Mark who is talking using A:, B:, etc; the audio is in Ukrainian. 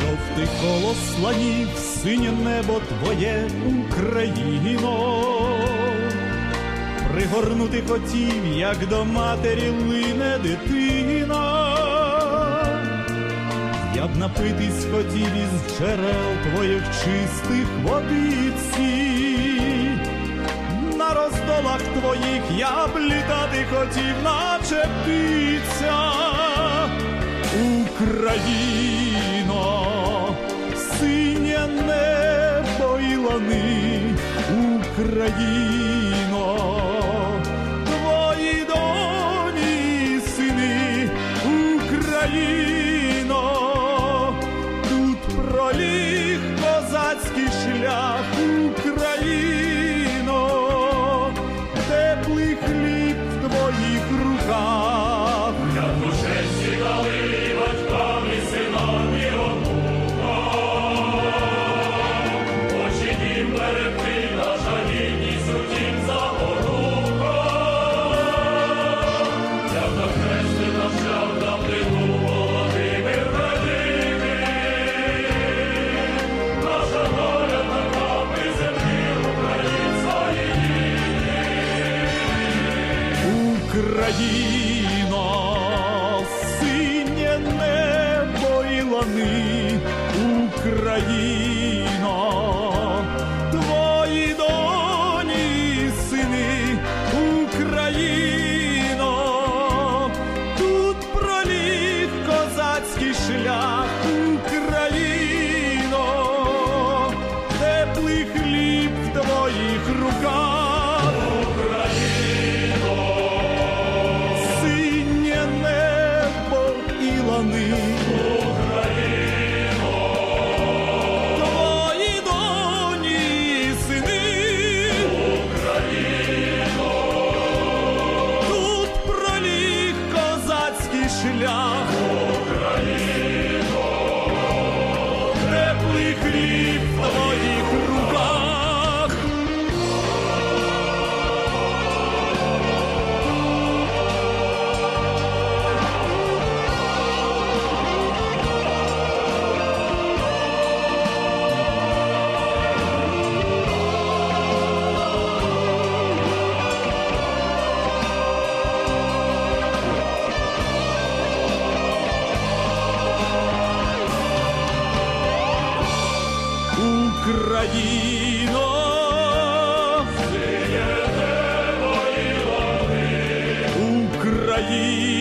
A: Жовтий коло слонів, синє небо твоє, Україно. Пригорнути хотів, як до матері лине дитина. Я б напитись хотів із джерел твоїх чистих водиці. Роздолах твоїх я б літати хотів, наче птиця. Україно, синє небо і лани, Україно, твої доні сини, Україно, тут проліг козацький шлях, Україно, Україно, синє небо і лани, Україно, і Україно! Твої доні сини. Тут проліг козацький шлях. Теплий хліб Україно, Україно,